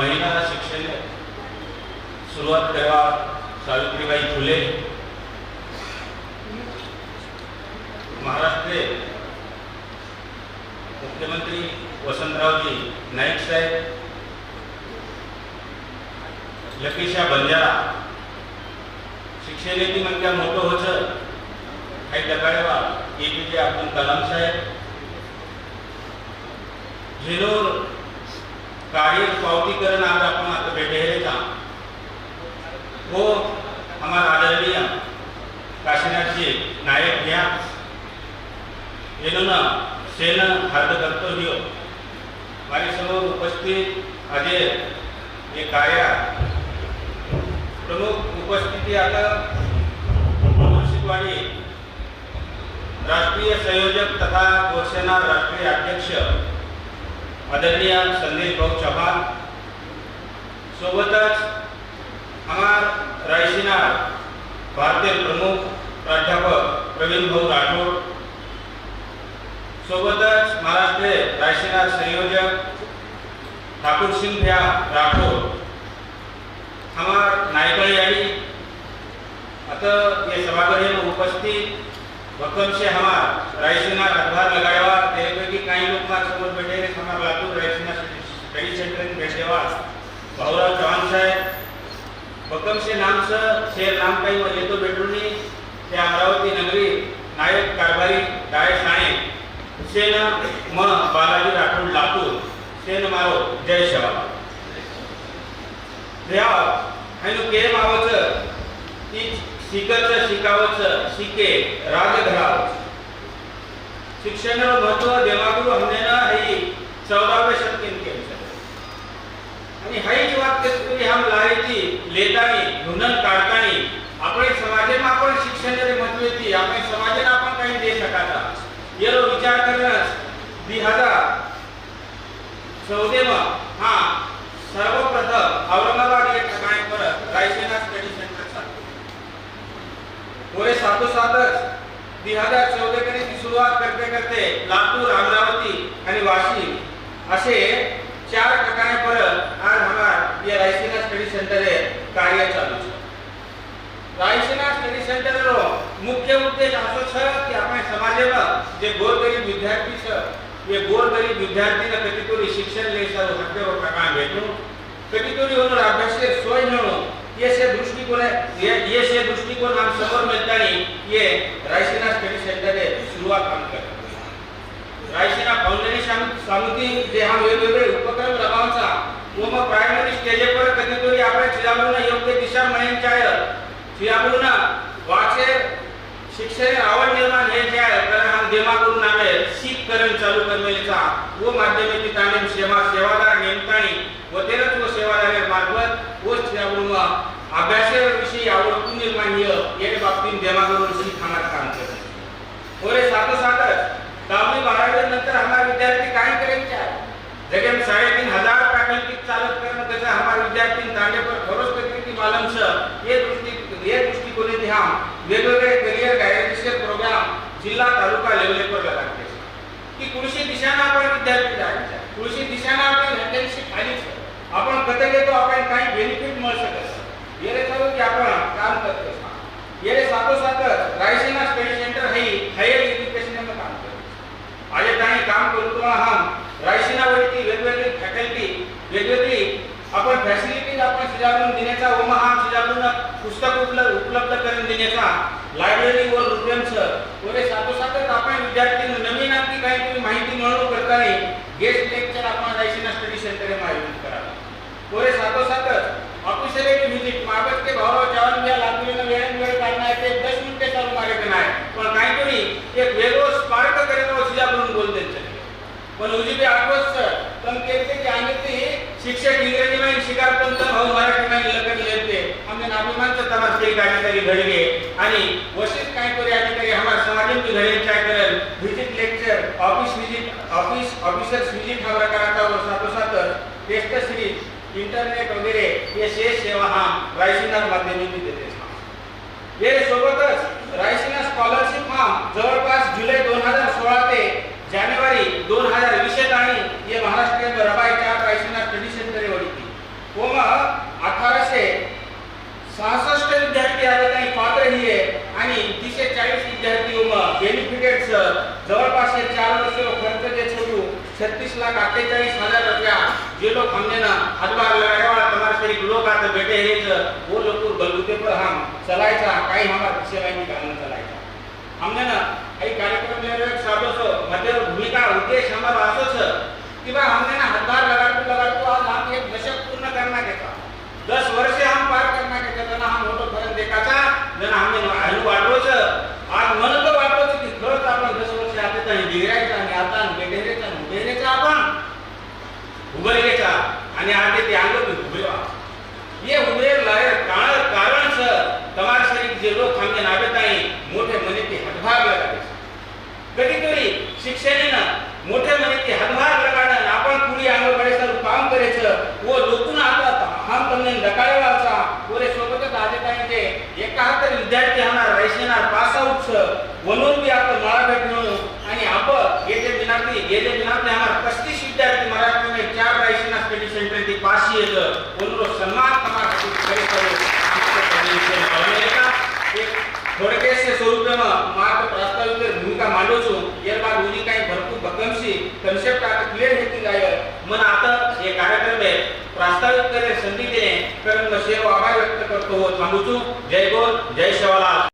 महिला शिक्षण सुरुवात करवा सावित्रीबाई फुले. महाराष्ट्र मुख्यमंत्री वसंतरावजी नाईक साहेब. लकेशा बंजारा. शिक्षणाची म्हणजे मोठं होतं. काही दगाडेवा ए पी जे अब्दुल कलाम साहेब. झेलोर कार्य पावतीकरण आज अपन आता बैठे था वो हमारा आदरणीय काशीनाथ जी नायक भैया जिन्होंने सेना हार्द करते हुए हमारे समोर उपस्थित आज ये कार्य. प्रमुख उपस्थिति आता वाणी राष्ट्रीय संयोजक तथा गोसेना राष्ट्रीय अध्यक्ष. आदरणीय संदेश भाऊ चव्हाण. सोबतच हमार रायसीना भारतीय प्रमुख प्राध्यापक प्रवीण भाऊ राठोड. सोबतच महाराष्ट्र रायसीना संयोजक ठाकूर सिंह भैया राठोड. हमार नायकळी आई आता ये सभागृह में उपस्थित भक्कम से हमार रायसीना अखबार लगाया त्यापैकी काही लोक माझ्यासमोर बैठे आहेत. हमार लातूर रायसीना स्टडी सेंटर भाऊराव चव्हाण साहेब बकमशे से शेर नामकाई व येतो बेटरुनी ते अमरावती नगरी नायक कारभारी डाय साणे सेन म बालाजी राठोड लातूर सेन मारो जय शवा ह्या आणि के आवचं ती शिकच शिकावचं शिके राग धरावं शिक्षण महत्त्व देवागुरु हमनेनं ही चौदाव्या शतकीन आणि हाई जी बात तुम्ही हम लायची लेदानी गुणन काढतानी आपले समाजे मा पण शिक्षण जरी महत्त्व येते आपले समाजे ना आपण काही देऊ शकत येलो विचार करणार दी हजार सौदेव हा सर्वप्रथम औरंगाबाद या ठिकाणी पर रायसेना स्टडी सेंटर चालू होय सातो सात दी हजार सौदेव कने सुरुवात करते करते लातूर अमरावती आणि वाशी असे चार ठिकाणी परत. ವಿದ್ಯಾರ್ಥಿನ ಕತಿಕೂರಿ ಶಿಕ್ಷಣ ಲೇಸಲು ಹತ್ತಿರುವ ಕಾಣಬೇಕು ಕತಿಕೂರಿ ಅವರ ಅಭ್ಯಾಸ ಸ್ವಯಂ ಹೇಳು ऐसे दृष्टिकोण ये ऐसे दृष्टिकोण हम समोर मिलता नहीं ये रायसीना स्टडी सेंटर है सुरुवात काम करते. रायसीना फाउंडेशन समिती जे हा वेगवेगळे उपक्रम राबवचा व मग प्रायमरी स्टेजेवर कधीतरी आपल्या चिलामुलांना योग्य दिशा मिळेल चाहेल चिलामुलांना वाचे शिक्षण आवड निर्माण हे जे आहे तर हम शीतकरण चालू करण्याचा व माध्यमिक तालीम सेवा सेवादार नेमतानी व तेरच व सेवादारे मार्फत व चिरामुन अभ्यासाविषयी आवडून निर्माण ये बाबतीत दिमागून शिक हमार काम करते. और साथोसाथच दहावी बारावी नंतर हमारे विद्यार्थी काय करायचे आहे? जगह साढ़े तीन हजार फैकल्टी चालक करण त्याचा हमारे विद्यार्थी तांडे पर खरोच प्रकृती मालम से ये दृष्टि ये दृष्टिकोन हम वेगवेगळे करिअर गायडन्सचे प्रोग्राम जिल्हा तालुका लेवल पर लगाते हैं की कृषी दिशाना आपण विद्यार्थी जायचे कृषी दिशाना आपण व्हॅकन्सी खाली છે आपण कथे घेतो आपण काही बेनिफिट मिळ शकत ये रे चालू की आपण काम करतो ये रे साथोसाथ रायसीना स्टडी सेंटर है हायर एजुकेशन में काम करतो આજે ताणी काम करतो हम रायसीनावरती वेगवेगळी फॅकल्टी वेगवेगळी आपण फॅसिलिटीज आपण शिजाकडून देण्याचा व मग हा शिजाकडून पुस्तक उपलब्ध उपलब्ध करून देण्याचा लायब्ररी व वगैरे साथोसाथच आपण विद्यार्थी नवीन आणखी काही तुम्ही माहिती मिळवणूक करताना गेस्ट लेक्चर आपण रायसीना स्टडी सेंटर आयोजित करा वगैरे साथोसाथच ऑफिसर व्हिजिट मागत ते भाऊ जवान या लातूरनं वेळ वेळ आहे ते दस मिनिटे चालू कार्यक्रम आहे पण काहीतरी एक वेगळं करायला कार्यक्रम म्हणून बोलते पण उजीबी आठवत पण ते की आम्ही ते शिक्षक इंग्रजी नाही शिकार पण तर भाऊ मराठी नाही लग्न लेते हमने नाभिमानचं तमास एक घडले आणि वशिष्ठ काहीतरी अधिकारी हमारे समाज में घडे चाय करेल visit lecture office visit office officers visit हा प्रकाराचा व साथोसाथ टेस्ट सिरीज इंटरनेट वगैरे हे शेष सेवा हा रायसिंगार माध्यमातून देते हे सोबतच रायसिंगा स्कॉलरशिप हा जवळपास जुलै दोन हजार सोळा ते जानेवारी दोन हजार वीस आणि हे महाराष्ट्र रबाईच्या रायसिंगा स्टडी सेंटर वळती विद्यार्थी बेनिफिटेड जवळपास हे चार वर्ष खर्च जे छोटू छत्तीस लाख अठ्ठेचाळीस हजार रुपया जे लोग हमने ना हदबार लगाया वाला तुम्हारे शरीर लोग आते बैठे हैं ज, वो लोग बलबूते पर हम चलाए था कई हमारे पीछे लाइन निकालना था हमने ना काही कार्यक्रम ले रहे साधो सो मध्य भूमिका उद्देश्य हमारा आसो छ कि भाई हमने ना हदबार लगा तो आज हम एक दशक पूर्ण करना घेता दस वर्ष हम पार करना घेता त्यांना हा मोठो फरक खांबे नागताई मोठे म्हणे ते हातभार लागायचे. कधीतरी शिक्षणानं मोठे म्हणे हातभार लगाडन आपण पुरी आंघोळ काम करायचं व लोकून आता हम तमने लकाळे पुरे सोबतच आले पाहिजे. एका हातात विद्यार्थी होणार रईस पास आउट म्हणून बी आपण भेट भेटणं आणि आपण गेले विनार्थी गेले विनार्थी होणार पस्तीस विद्यार्थी मराठीने चार रईस येणार स्टडी सेंटर ती पाचशे येतं म्हणून सन्मान చెప్పుకోవచ్చు జై గోల్ జై శివలాల్